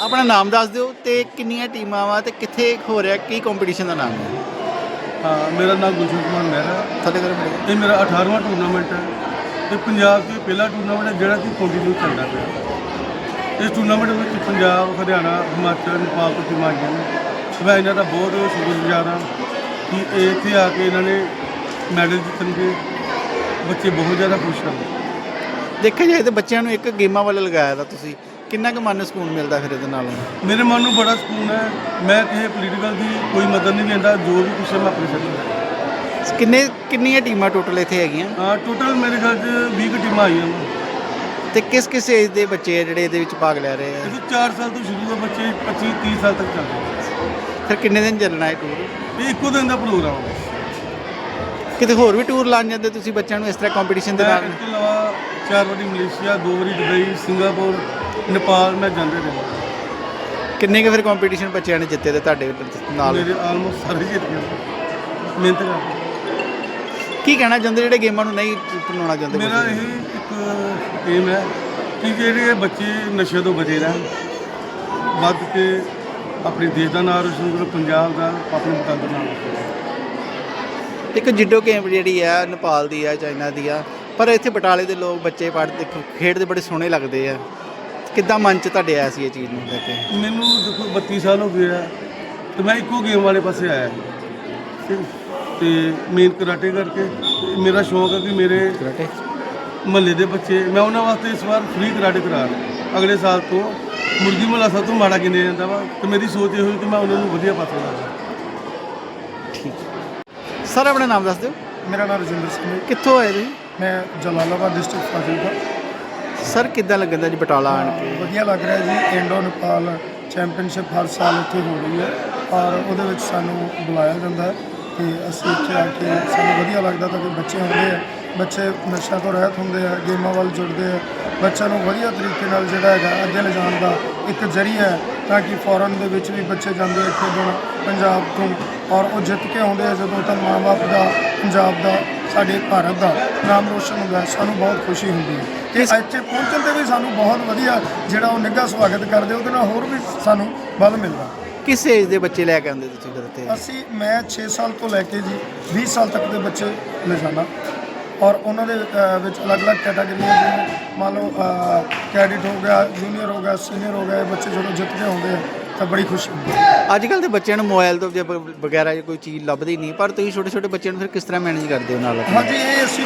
ਆਪਣਾ ਨਾਮ ਦੱਸ ਦਿਓ ਤੇ ਕਿੰਨੀਆਂ ਟੀਮਾਂ ਵਾ ਤੇ ਕਿੱਥੇ ਹੋ ਰਿਹਾ ਕੀ ਕੰਪੀਟੀਸ਼ਨ ਦਾ ਨਾਮ ਹੈ? ਹਾਂ ਮੇਰਾ ਨਾਮ ਗੁਲਸ਼ਨ ਕੁਮਾਰ ਮਹਿਰਾ। ਕਰੋ ਮੇਰੇ ਇਹ ਮੇਰਾ 18ਵਾਂ ਟੂਰਨਾਮੈਂਟ ਹੈ ਇਹ ਪੰਜਾਬ 'ਚ ਪਹਿਲਾ ਟੂਰਨਾਮੈਂਟ ਹੈ ਜਿਹੜਾ ਕਿ ਕੰਟੀਨਿਊ ਚੱਲਦਾ ਪਿਆ। ਇਸ ਟੂਰਨਾਮੈਂਟ ਵਿੱਚ ਪੰਜਾਬ ਹਰਿਆਣਾ ਹਿਮਾਚਲ ਨੇਪਾਲ ਤੋਂ ਟੀਮਾਂ ਆਈਆਂ ਨੇ। ਮੈਂ ਇਹਨਾਂ ਦਾ ਬਹੁਤ ਸ਼ੁਕਰਗੁਜ਼ਾਰ ਹਾਂ ਕਿ ਇਹ ਇੱਥੇ ਆ ਕੇ ਇਹਨਾਂ ਨੇ ਮੈਡਲ ਜਿੱਤਣਗੇ। ਬੱਚੇ ਬਹੁਤ ਜ਼ਿਆਦਾ ਖੁਸ਼ ਹਨ। ਦੇਖਿਆ ਜਾਏ ਤੇ ਬੱਚਿਆਂ ਨੂੰ ਇੱਕ ਗੇਮਾਂ ਵੱਲ ਲਗਾਇਆ ਦਾ ਤੁਸੀਂ। ਕਿੰਨਾ ਕੁ ਮਨ ਨੂੰ ਸਕੂਨ ਮਿਲਦਾ ਫਿਰ ਇਹਦੇ ਨਾਲ? ਮੇਰੇ ਮਨ ਨੂੰ ਬੜਾ ਸਕੂਨ ਹੈ। ਮੈਂ ਕਿਸੇ ਪੋਲੀਟੀਕਲ ਦੀ ਕੋਈ ਮਦਦ ਨਹੀਂ ਲੈਂਦਾ ਜੋ ਵੀ ਕੁਛ ਹੈ ਮੈਂ ਆਪਣੀ ਸੱਚ ਕਿੰਨੇ ਕਿੰਨੀਆਂ ਟੀਮਾਂ ਟੋਟਲ ਇੱਥੇ ਹੈਗੀਆਂ? ਹਾਂ ਟੋਟਲ ਮੇਰੇ ਖਿਆਲ 'ਚ 20 ਕੁ ਟੀਮਾਂ ਆਈਆਂ ਨੇ। ਤੇ ਕਿਸ ਕਿਸ ਏਜ ਦੇ ਬੱਚੇ ਆ ਜਿਹੜੇ ਇਹਦੇ ਵਿੱਚ ਭਾਗ ਲੈ ਰਹੇ ਆ? ਇਹ 4 ਸਾਲ ਤੋਂ ਸ਼ੁਰੂ ਹੈ ਬੱਚੇ 25 30 ਸਾਲ ਤੱਕ ਚੱਲਦੇ ਨੇ। ਫਿਰ ਕਿੰਨੇ ਦਿਨ ਚੱਲਣਾ ਹੈ ਟੂਰ ਇਹ ਇੱਕੋ ਦਿਨ ਦਾ ਪ੍ਰੋਗਰਾਮ ਹੈ ਕਿਤੇ ਹੋਰ ਵੀ ਟੂਰ ਲਾਣ ਜਾਂਦੇ ਤੁਸੀਂ ਬੱਚਿਆਂ ਨੂੰ ਇਸ ਤਰ੍ਹਾਂ ਕੰਪੀਟੀਸ਼ਨ ਦੇ ਮੈਂ ਨਾਲ? ਇਸ ਤੋਂ ਇਲਾਵਾ ਚਾਰ ਵਾਰੀ ਮਲੇਸ਼ੀਆ ਦੋ ਵਾਰੀ ਦੁਬਈ ਸਿੰਗਾਪੁਰ ਨੇਪਾਲ ਮੈਂ ਜਾਂਦੇ ਰਹੇ ਕਿੰਨੇ ਕੁ ਫਿਰ ਕੰਪੀਟੀਸ਼ਨ ਬੱਚਿਆਂ ਨੇ ਜਿੱਤੇ ਤੇ ਤੁਹਾਡੇ ਨਾਲ? ਮੇਰੇ ਆਲਮੋਸਟ ਸਾਰੇ ਜਿੱਤ ਗਏ। ਮਿਹਨਤ ਕਰਕੇ ਕੀ ਕਹਿਣਾ ਚਾਹੁੰਦੇ ਜਿਹੜੇ ਗੇਮਾਂ ਨੂੰ ਨਹੀਂ ਬਣਾਉਣਾ ਚਾਹੁੰਦੇ ਮੇਰਾ? ਇਹ ਇੱਕ ਏਮ ਹੈ ਕਿ ਜਿਹੜੇ ਬੱਚੇ ਨਸ਼ੇ ਤੋਂ ਬਚੇ ਰਹਿਣ। ਵੱਧ ਕੇ ਆਪਣੇ ਦੇਸ਼ ਦਾ ਨਾਮ ਰੋਸ਼ਨ ਕਰੋ ਪੰਜਾਬ ਦਾ ਆਪਣੇ ਵਤਨ ਦਾ ਨਾਮ ਰੋਸ਼ਨ ਕਰੋ। ਇੱਕ ਜਿੱਡੋ ਗੇਮ ਜਿਹੜੀ ਆ ਨੇਪਾਲ ਦੀ ਆ ਚਾਈਨਾ ਦੀ ਆ ਪਰ ਇੱਥੇ ਬਟਾਲੇ ਦੇ ਲੋਕ ਬੱਚੇ ਪੜ੍ਹਦੇ ਖੇਡਦੇ ਬੜੇ ਸੋਹਣੇ ਲੱਗਦੇ ਆ। ਕਿੱਦਾਂ ਮਨ ਚ ਤੁਹਾਡੇ ਆਇਆ ਸੀ ਇਹ ਚੀਜ਼ ਨੂੰ ਲੈ ਕੇ? ਮੈਨੂੰ ਦੇਖੋ 32 ਸਾਲ ਹੋ ਗਏ ਆ ਤੇ ਮੈਂ ਇੱਕੋ ਗੇਮ ਵਾਲੇ ਪਾਸੇ ਆਇਆ ਠੀਕ ਹੈ। ਤੇ ਮੇਨ ਕਰਾਟੇ ਕਰਕੇ ਤੇ ਮੇਰਾ ਸ਼ੌਂਕ ਹੈ ਕਿ ਮੇਰੇ ਕਰਾਟੇ? ਮਹੱਲੇ ਦੇ ਬੱਚੇ ਮੈਂ ਉਹਨਾਂ ਵਾਸਤੇ ਇਸ ਵਾਰ ਫ੍ਰੀ ਕਰਾਟੇ ਕਰਾ ਰਿਹਾ। ਅਗਲੇ ਸਾਲ ਤੋਂ ਮੁਰਗੀ ਮਹੱਲਾ ਸਭ ਤੋਂ ਮਾੜਾ ਗਿਣਿਆ ਜਾਂਦਾ ਵਾ ਤੇ ਮੇਰੀ ਸੋਚ ਇਹ ਹੋਈ ਕਿ ਮੈਂ ਉਹਨਾਂ ਨੂੰ ਵਧੀਆ ਪਾਸੇ ਲਾਵਾਂ ਠੀਕ। ਸਰ ਆਪਣਾ ਨਾਮ ਦੱਸ ਦਿਓ। ਮੇਰਾ ਨਾਮ ਰਜਿੰਦਰ ਸਿੰਘ ਹੈ। ਕਿੱਥੋਂ ਆਏ ਤੁਸੀਂ? ਮੈਂ ਜਲਾਲਾਬਾਦ ਡਿਸਟ੍ਰਿਕਟ ਫਾਜ਼ਿਲਕਾ। ਸਰ, ਕਿੱਦਾਂ ਲੱਗਦਾ ਜੀ ਬਟਾਲਾ ਆਣ ਕੇ? ਵਧੀਆ ਲੱਗ ਰਿਹਾ ਜੀ। ਇੰਡੋ, ਨੇਪਾਲ ਚੈਂਪੀਅਨਸ਼ਿਪ ਹਰ ਸਾਲ ਇੱਥੇ ਹੋ ਰਹੀ ਹੈ ਔਰ ਉਹਦੇ ਵਿੱਚ ਸਾਨੂੰ ਬੁਲਾਇਆ ਜਾਂਦਾ ਹੈ ਤੇ ਅਸੀਂ ਇੱਥੇ ਆ ਕੇ ਸਾਨੂੰ ਵਧੀਆ ਲੱਗਦਾ ਤਾਂ ਕਿ ਬੱਚੇ ਹੁੰਦੇ ਆ। ਬੱਚੇ ਨਸ਼ਾ ਤੋਂ ਰਹਿਤ ਹੁੰਦੇ ਆ, ਗੇਮਾਂ ਵੱਲ ਜੁੜਦੇ ਆ। ਬੱਚਿਆਂ ਨੂੰ ਵਧੀਆ ਤਰੀਕੇ ਨਾਲ ਜਿਹੜਾ ਹੈਗਾ ਅੱਗੇ ਲਿਜਾਣ ਦਾ ਇੱਕ ਜ਼ਰੀਆ ਹੈ ਤਾਂ ਕਿ ਫੋਰਨ ਦੇ ਵਿੱਚ ਵੀ ਬੱਚੇ ਜਾਂਦੇ ਆ ਖੇਡਣ ਪੰਜਾਬ ਤੋਂ ਔਰ ਉਹ ਜਿੱਤ ਕੇ ਆਉਂਦੇ ਆ ਜਦੋਂ ਤਾਂ ਮਾਂ-ਬਾਪ ਦਾ, ਪੰਜਾਬ ਦਾ ਸਾਡੇ ਭਾਰਤ ਦਾ ਨਾਮ ਰੋਸ਼ਨ ਹੁੰਦਾ ਸਾਨੂੰ ਬਹੁਤ ਖੁਸ਼ੀ ਹੁੰਦੀ ਹੈ। ਤੇ ਇੱਥੇ ਪਹੁੰਚਣ ਤੇ ਵੀ ਸਾਨੂੰ ਬਹੁਤ ਵਧੀਆ ਜਿਹੜਾ ਉਹ ਨਿੱਘਾ ਸਵਾਗਤ ਕਰਦੇ ਉਹਦੇ ਨਾਲ ਹੋਰ ਵੀ ਸਾਨੂੰ ਬਲ ਮਿਲਦਾ। ਕਿਸ ਏਜ ਦੇ ਬੱਚੇ ਲੈ ਕੇ ਆਉਂਦੇ ਤੁਸੀਂ ਇੱਥੇ? ਅਸੀਂ ਮੈਂ 6 ਸਾਲ ਤੋਂ ਲੈ ਕੇ ਜੀ 20 ਸਾਲ ਤੱਕ ਦੇ ਬੱਚੇ ਲਿਜਾਣਾ ਔਰ ਉਹਨਾਂ ਦੇ ਵਿੱਚ ਅਲੱਗ-ਅਲੱਗ ਕੈਟਾਗਰੀਆਂ ਜਿਵੇਂ ਮੰਨ ਲਓ ਕੈਡਿਟ ਹੋ ਗਿਆ ਜੂਨੀਅਰ ਹੋ ਗਿਆ ਸੀਨੀਅਰ ਹੋ ਗਿਆ ਬੱਚੇ ਜਦੋਂ ਜਿੱਤ ਕੇ ਆਉਂਦੇ ਆ ਤਾਂ ਬੜੀ ਖੁਸ਼ੀ ਹੁੰਦੀ ਹੈ। ਅੱਜ ਕੱਲ ਦੇ ਬੱਚਿਆਂ ਨੂੰ ਮੋਬਾਈਲ ਤੋਂ ਜੇ ਬ- ਵਗੈਰਾ ਜੇ ਕੋਈ ਚੀਜ਼ ਲੱਭਦੀ ਨਹੀਂ ਪਰ ਤੁਸੀਂ ਛੋਟੇ ਛੋਟੇ ਬੱਚਿਆਂ ਨੂੰ ਫਿਰ ਕਿਸ ਤਰ੍ਹਾਂ ਮੈਨੇਜ ਕਰਦੇ ਹੋ ਨਾਲ ਹਾਂਜੀ ਇਹ ਅਸੀਂ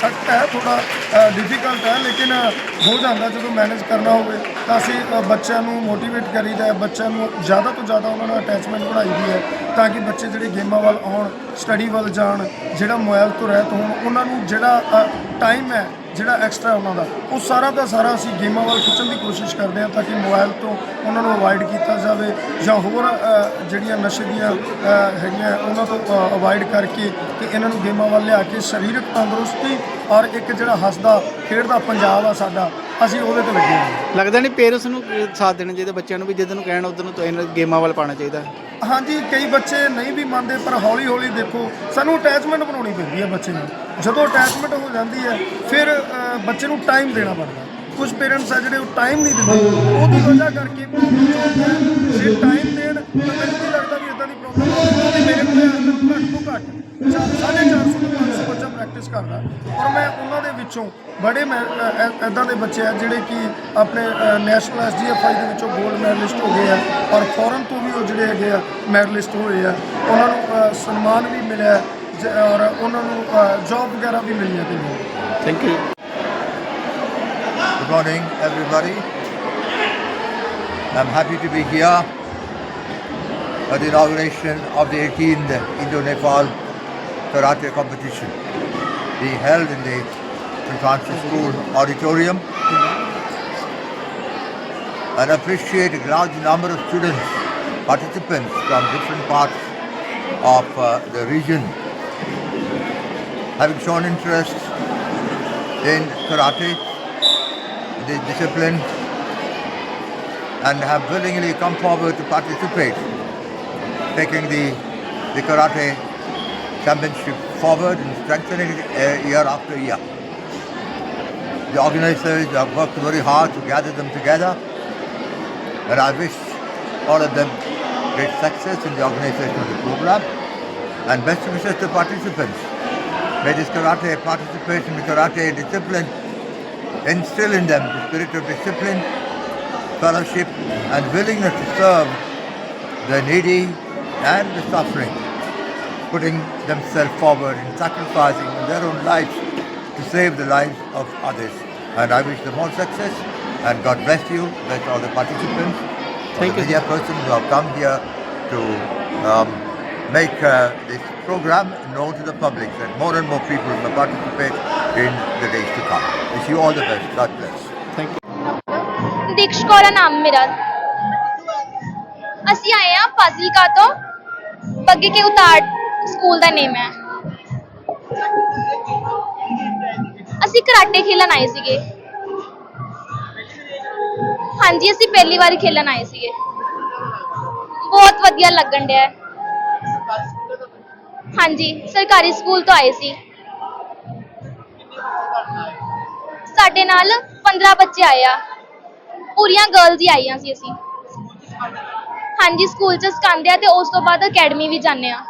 ਸਖਤ ਹੈ ਥੋੜਾ ਡਿਫਿਕਲਟ ਹੈ ਲੇਕਿਨ ਹੋ ਜਾਂਦਾ ਜਦੋਂ ਮੈਨੇਜ ਕਰਨਾ ਹੋਵੇ ਤਾਂ ਅਸੀਂ ਅ, ਬੱਚਿਆਂ ਨੂੰ ਮੋਟੀਵੇਟ ਕਰੀਦਾ ਹੈ ਬੱਚਿਆਂ ਨੂੰ ਜ਼ਿਆਦਾ ਤੋਂ ਜ਼ਿਆਦਾ ਉਹਨਾਂ ਨਾਲ ਅਟੈਚਮੈਂਟ ਬਣਾਈਦੀ ਹੈ ਤਾਂ ਕਿ ਬੱਚੇ ਜਿਹੜੇ ਗੇਮਾਂ ਵੱਲ ਆਉਣ ਸਟੱਡੀ ਵੱਲ ਜਾਣ ਜਿਹੜਾ ਮੋਬਾਈਲ ਤੋਂ ਰਹਿਤ ਹੋਣ ਉਹਨਾਂ ਨੂੰ ਜਿਹੜਾ ਟਾਈਮ ਹੈ ਜਿਹੜਾ ਐਕਸਟਰਾ ਉਹਨਾਂ ਦਾ, ਉਹ ਸਾਰਾ ਦਾ ਸਾਰਾ ਅਸੀਂ ਗੇਮਾਂ ਵੱਲ ਖਿੱਚਣ ਦੀ ਕੋਸ਼ਿਸ਼ ਕਰਦੇ ਹਾਂ ਤਾਂ ਕਿ ਮੋਬਾਈਲ ਤੋਂ ਉਹਨਾਂ ਨੂੰ ਅਵੋਇਡ ਕੀਤਾ ਜਾਵੇ ਜਾਂ ਹੋਰ ਜਿਹੜੀਆਂ ਨਸ਼ੇ ਦੀਆਂ ਹੈਗੀਆਂ, ਉਹਨਾਂ ਤੋਂ ਅਵੋਇਡ ਕਰਕੇ ਤੇ ਇਹਨਾਂ ਨੂੰ ਗੇਮਾਂ ਵੱਲ ਲਿਆ ਕੇ ਸਰੀਰਕ ਤੰਦਰੁਸਤੀ ਔਰ ਇੱਕ ਜਿਹੜਾ ਹੱਸਦਾ, ਖੇਡਦਾ ਪੰਜਾਬ ਆ ਸਾਡਾ ਅਸੀਂ ਉਹਦੇ ਤੇ ਲੱਗੇ ਹਾਂ। ਲੱਗਦਾ ਨਹੀਂ ਪੇਰੈਂਟਸ ਨੂੰ ਸਾਥ ਦੇਣਾ ਚਾਹੀਦਾ ਬੱਚਿਆਂ ਨੂੰ ਵੀ ਜਿੱਦ ਨੂੰ ਕਹਿਣ ਉਧਰ ਨੂੰ ਇਹਨਾਂ ਗੇਮਾਂ ਵੱਲ ਪਾਉਣਾ ਚਾਹੀਦਾ। ਹਾਂਜੀ ਕਈ ਬੱਚੇ ਨਹੀਂ ਵੀ ਮੰਨਦੇ ਪਰ ਹੌਲੀ ਹੌਲੀ ਦੇਖੋ ਸਾਨੂੰ ਅਟੈਚਮੈਂਟ ਬਣਾਉਣੀ ਪੈਂਦੀ ਹੈ ਬੱਚੇ ਨੂੰ। ਜਦੋਂ ਅਟੈਚਮੈਂਟ ਹੋ ਜਾਂਦੀ ਹੈ ਫਿਰ ਅ, ਬੱਚੇ ਨੂੰ ਟਾਈਮ ਦੇਣਾ ਪੈਂਦਾ। ਕੁਝ ਪੇਰੈਂਟਸ ਆ ਜਿਹੜੇ ਉਹ ਟਾਈਮ ਨਹੀਂ ਦਿੰਦੇ। ਉਹਦੀ ਵਜ੍ਹਾ ਕਰਕੇ ਜੇ ਟਾਈਮ ਦੇਣ ਤਾਂ ਮੈਨੂੰ ਨਹੀਂ ਲੱਗਦਾ ਵੀ ਇਦਾਂ ਦੀ ਪ੍ਰੋਬਲਮ ਕਿਉਂਕਿ ਮੇਰੇ ਕੋਲ ਅੱਜ ਤੱਕ ਘੱਟ ਤੋਂ ਘੱਟ ਚਾਰ- ਸਾਢੇ 450 ਤੋਂ 500 ਬੱਚਾ ਪ੍ਰੈਕਟਿਸ ਕਰਦਾ। ਔਰ ਮੈਂ ਉਹਨਾਂ ਦੇ ਵਿੱਚੋਂ ਬੜੇ ਐਦਾਂ ਦੇ ਬੱਚੇ ਆ ਜਿਹੜੇ ਕਿ ਆਪਣੇ ਨੈਸ਼ਨਲ ਐਸਜੀਐਫਆਈ ਦੇ ਵਿੱਚੋਂ 골ਡ ਮੈਡਲਿਸਟ ਹੋ ਗਏ ਆ ਔਰ ਫੋਰਨ ਤੋਂ ਵੀ ਉਹ ਜਿਹੜੇ ਹੈਗੇ ਆ ਮੈਡਲਿਸਟ ਹੋਏ ਆ। ਉਹਨਾਂ ਨੂੰ ਅ, ਸਨਮਾਨ ਵੀ ਮਿਲਿਆ ਹੈ ਜ- ਔਰ ਉਹਨਾਂ ਨੂੰ ਜੌਬ ਵਗੈਰਾ ਵੀ ਮਿਲੀਆਂ ਤੇ thank you Good morning, everybody. I'm happy to be here at the inauguration of the 18th Indo-Nepal Karate competition. Being held in the St. Francis School auditorium. And appreciate a large number of students, participants from different parts of uh, the region having shown interest in karate the discipline and have willingly come forward to participate, taking the, the karate championship forward and strengthening it uh, year after year. The organizers have worked very hard to gather them together And I wish all of them great success in the organization of the program and best wishes to participants. May this karate participation in karate discipline instill in them the spirit of discipline, fellowship, and willingness to serve the needy and the suffering, putting themselves forward and sacrificing their own lives to save the lives of others. And I wish them all success and God bless you, bless all the participants, all Thank the you. media persons who have come here to um, make uh, this program known to the public that more and more people will participate in the days to come. Wish you all the best. God bless. Thank you Deeksh Kaur ਆ ਨਾਮ ਮੇਰਾ ਅਸੀਂ ਆਏ ਆ ਫਾਜ਼ਿਲਕਾ ਤੋਂ ਬੱਗੇ ਕੇ ਉਤਾਰ school ਦਾ ਨੇਮ ਹੈ। ਅਸੀਂ ਕਰਾਟੇ ਖੇਲਣ ਆਏ ਸੀਗੇ। ਹਾਂਜੀ, ਅਸੀਂ ਪਹਿਲੀ ਵਾਰੀ ਖੇਲਣ ਆਏ ਸੀਗੇ। ਬਹੁਤ ਵਧੀਆ ਲੱਗਣ ਡਿਆ। ਹੈ। ਹਾਂਜੀ, ਸਰਕਾਰੀ ਸਕੂਲ ਤੋਂ ਆਏ ਸੀ। ਸਾਡੇ ਨਾਲ 15 ਬੱਚੇ ਆਏ ਆ। ਪੂਰੀਆਂ ਗਰਲਸ ਹੀ ਆਈਆਂ ਸੀ ਅਸੀਂ। ਹਾਂਜੀ, ਸਕੂਲ ਚ ਸਿਖਾਉਂਦੇ ਆ ਤੇ ਉਸ ਤੋਂ ਬਾਅਦ ਅਕੈਡਮੀ ਵੀ ਜਾਂਦੇ ਆ।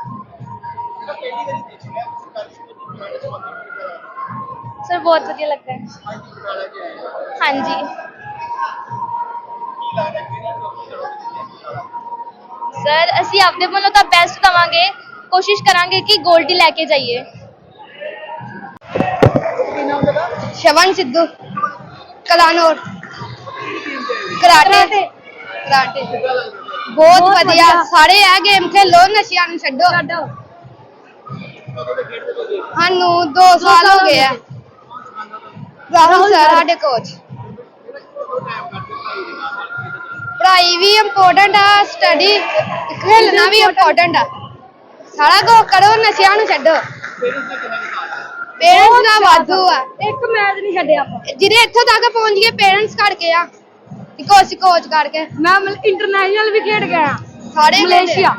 ਸਰ ਬਹੁਤ ਵਧੀਆ ਲੱਗਦਾ ਹੈ ਹਾਂਜੀ। ਸਰ ਅਸੀਂ ਆਪਣੇ ਵੱਲੋਂ ਤਾਂ ਬੈਸਟ ਦਵਾਂਗੇ। ਕੋਸ਼ਿਸ਼ ਕਰਾਂਗੇ ਕਿ ਗੋਲਡ ਹੀ ਲੈ ਕੇ ਜਾਈਏ। ਸ਼ਵਨ ਸਿੱਧੂ ਕਲਾਨੌਰ। ਕਰਾਟੇ। ਕਰਾਟੇ। ਬਹੁਤ ਵਧੀਆ। ਸਾਰੇ ਇਹ ਗੇਮ ਖੇਲੋ ਨਸ਼ਿਆਂ ਨੂੰ ਛੱਡੋ। ਸਾਨੂੰ 2 ਸਾਲ ਹੋ ਗਏ ਆ। ਰਾਹੁਲ ਸਰ ਸਾਡੇ ਕੋਚ ਪੜ੍ਹਾਈ ਵੀ ਇੰਪੋਰਟੈਂਟ ਆ ਸਟੱਡੀ ਖੇਲਣਾ ਵੀ ਇੰਪੋਰਟੈਂਟ ਆ। ਸਾਰਾ ਕੁਝ ਕਰੋ ਨਸ਼ਿਆਂ ਨੂੰ ਛੱਡੋ। ਪੇਰੈਂਟਸ ਦਾ ਵਾਧੂ ਆ। ਇੱਕ ਮੈਚ ਨਹੀਂ ਛੱਡਿਆ ਆਪਾਂ। ਜਿਹੜੇ ਇੱਥੋਂ ਤੱਕ ਪਹੁੰਚ ਗਏ ਪੇਰੈਂਟਸ ਕਰਕੇ ਆ। ਕੋਚ ਕੋਚ ਕਰਕੇ ਮੈਂ ਇੰਟਰਨੈਸ਼ਨਲ ਵੀ ਖੇਡ ਗਿਆ ਸਾਰੇ ਮਲੇਸ਼ੀਆ।